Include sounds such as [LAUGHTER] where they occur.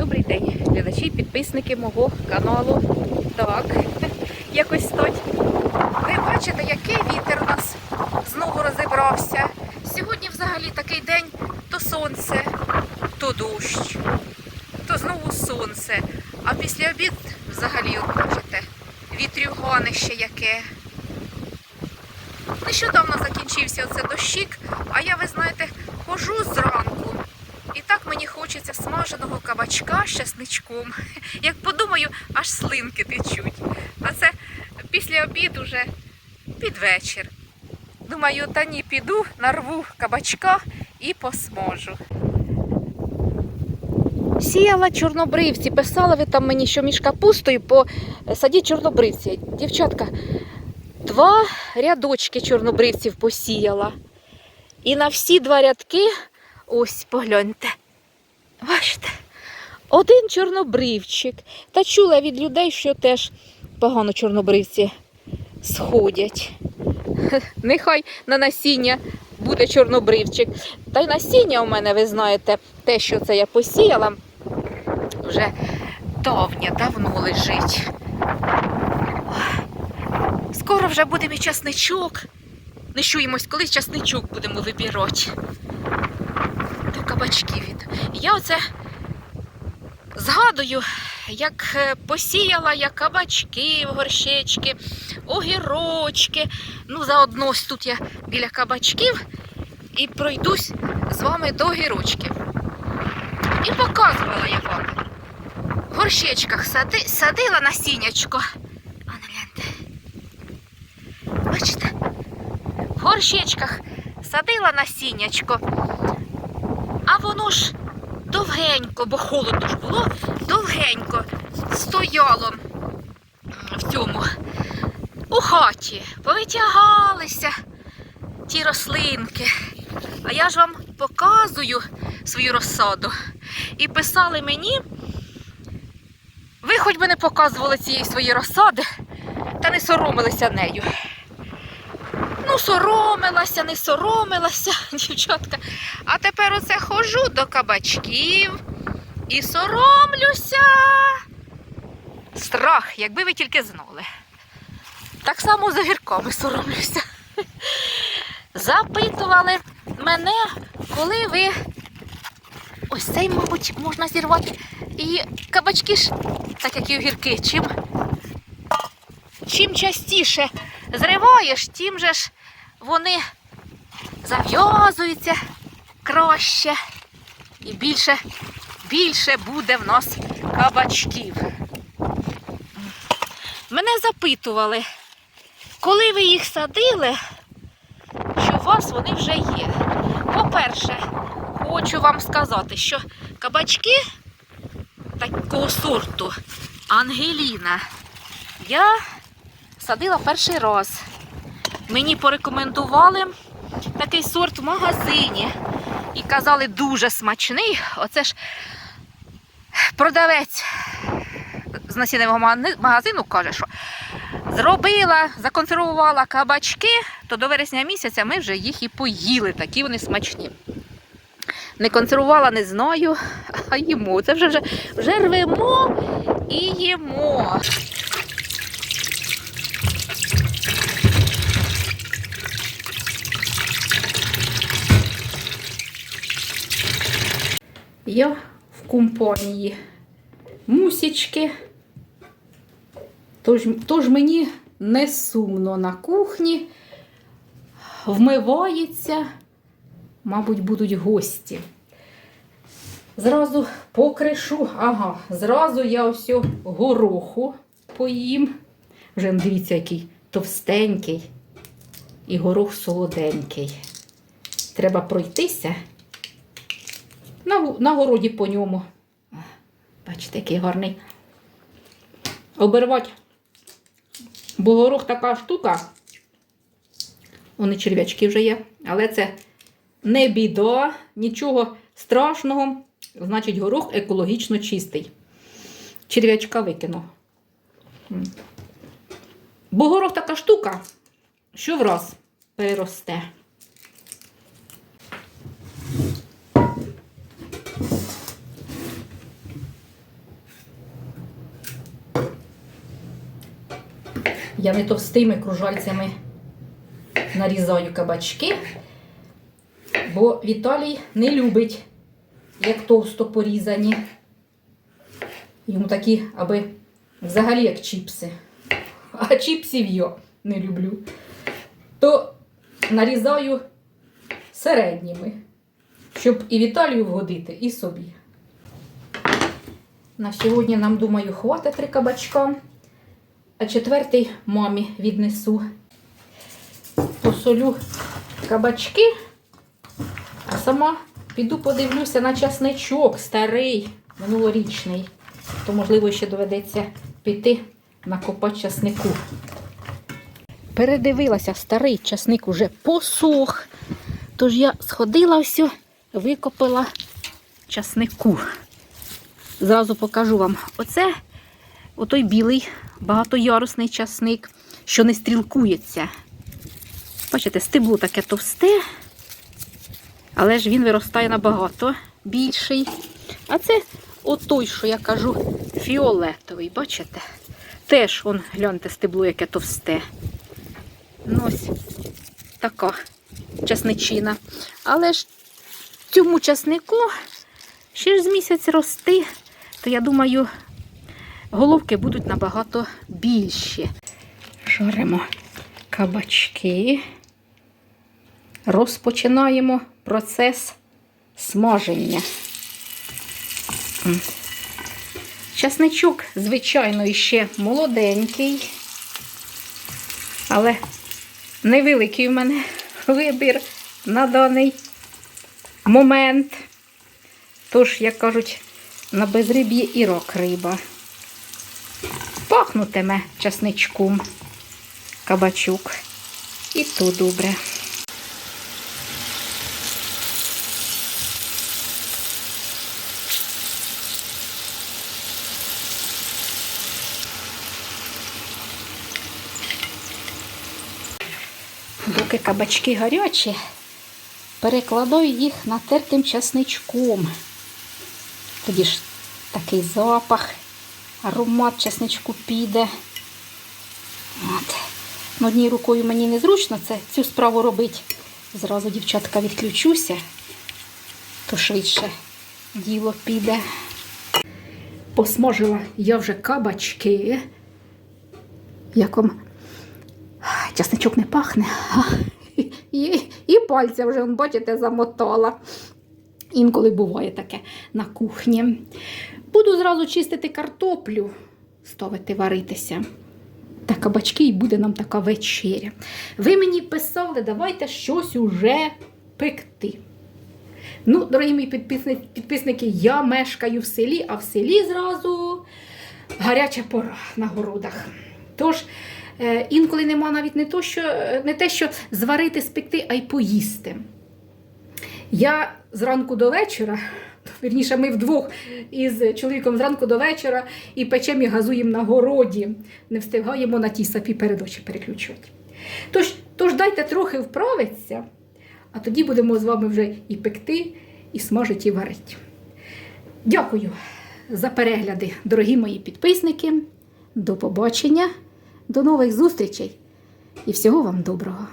Добрий день, глядачі, підписники мого каналу. Так, [LAUGHS] якось стать. Ви бачите, який вітер у нас знову розібрався. Сьогодні взагалі такий день то сонце, то дощ, то знову сонце. А після обід взагалі, от бачите, вітрюганище яке. Нещодавно закінчився оце дощик, а я, ви знаєте, хожу зранку. Так мені хочеться смаженого кабачка з чесничком. [LAUGHS] Як подумаю, аж слинки течуть. А це після обіду вже під вечір. Думаю, та ні, піду, нарву кабачка і посможу. Сіяла чорнобривці, писали ви там мені, що між капустою по саді чорнобривці. Дівчатка, два рядочки чорнобривців посіяла. І на всі два рядки, ось погляньте, бачите, один чорнобривчик. Та чула від людей, що теж погано чорнобривці сходять. [LAUGHS] Нехай на насіння буде чорнобривчик. Та й насіння у мене, ви знаєте, те, що це я посіяла, вже давня, давно лежить. Скоро вже буде мій часничок. Не чуємось, коли часничок будемо вибирати. Кабачків. від. Я оце згадую, як е, посіяла я кабачки, горщечки, огірочки. Ну, заодно ось тут я біля кабачків і пройдусь з вами до огірочків. І показувала я вам. В горщечках сади, садила насіннячко. А ну гляньте. Бачите? В горщечках садила насіннячко. Воно ж довгенько, бо холодно ж було, довгенько стояло в цьому у хаті. Повитягалися ті рослинки. А я ж вам показую свою розсаду. І писали мені, ви хоч би не показували цієї своєї розсади, та не соромилися нею. Ну, соромилася, не соромилася, [LAUGHS] дівчатка. А тепер оце хожу до кабачків і соромлюся. Страх, якби ви тільки знали. Так само з огірками соромлюся. [LAUGHS] Запитували мене, коли ви. Ось цей, мабуть, можна зірвати. І кабачки ж, так як і огірки, чим, чим частіше зриваєш, тим же ж вони зав'язуються краще. І більше, більше буде в нас кабачків. Мене запитували, коли ви їх садили, що у вас вони вже є. По-перше, хочу вам сказати, що кабачки такого сорту Ангеліна я садила перший раз. Мені порекомендували такий сорт в магазині. І казали, дуже смачний. Оце ж продавець з насінного магазину каже, що зробила, законсервувала кабачки, то до вересня місяця ми вже їх і поїли. Такі вони смачні. Не консервувала, не знаю, [LAUGHS] а їмо. Це вже, вже, вже рвемо і їмо. Я в компанії мусічки. Тож, тож мені не сумно на кухні, вмивається, мабуть, будуть гості. Зразу покришу, ага, зразу я ось гороху поїм. Вже дивіться, який товстенький і горох солоденький. Треба пройтися на, на городі по ньому. Бачите, який гарний. Обервати. Бо горох така штука. Вони черв'ячки вже є, але це не біда, нічого страшного. Значить, горох екологічно чистий. Черв'ячка викину. Бо горох така штука, що враз переросте. Я не товстими кружальцями нарізаю кабачки, бо Віталій не любить, як товсто порізані. Йому такі, аби взагалі як чіпси. А чіпсів я не люблю. То нарізаю середніми, щоб і Віталію вгодити, і собі. На сьогодні нам, думаю, хватить три кабачка, а четвертий мамі віднесу. Посолю кабачки, а сама піду подивлюся на часничок старий, минулорічний. То, можливо, ще доведеться піти накопати часнику. Передивилася, старий часник уже посох. Тож я сходила всю, викопала часнику. Зразу покажу вам. Оце отой білий багатоярусний часник, що не стрілкується. Бачите, стебло таке товсте, але ж він виростає набагато більший. А це отой, що я кажу, фіолетовий, бачите? Теж, он, гляньте, стебло, яке товсте. Ну, ось така часничина. Але ж цьому часнику ще ж з місяць рости, то я думаю, головки будуть набагато більші. Жаримо кабачки. Розпочинаємо процес смаження. Часничок, звичайно, іще молоденький, але невеликий в мене вибір на даний момент. Тож, як кажуть, на безриб'ї і рок риба. Пахнутиме часничком кабачок. І то добре. Доки кабачки гарячі, перекладаю їх натертим часничком. Тоді ж такий запах, аромат часничку піде. От. Ну, Однією рукою мені незручно це, цю справу робити. Зразу, дівчатка, відключуся, то швидше діло піде. Посмажила я вже кабачки. Як вам часничок не пахне. [LAUGHS] І, і пальця вже, бачите, замотала. Інколи буває таке на кухні. Буду зразу чистити картоплю, ставити варитися. Та кабачки і буде нам така вечеря. Ви мені писали, давайте щось уже пекти. Ну, дорогі мої підписники, підписники, я мешкаю в селі, а в селі зразу гаряча пора на городах. Тож, е, інколи нема навіть не, то, що, не те, що зварити, спекти, а й поїсти. Я зранку до вечора, вірніше, ми вдвох із чоловіком зранку до вечора і печемо і газуємо на городі. Не встигаємо на ті сапі перед очі переключувати. Тож, тож дайте трохи вправитися, а тоді будемо з вами вже і пекти, і смажити, і варити. Дякую за перегляди, дорогі мої підписники. До побачення, до нових зустрічей і всього вам доброго!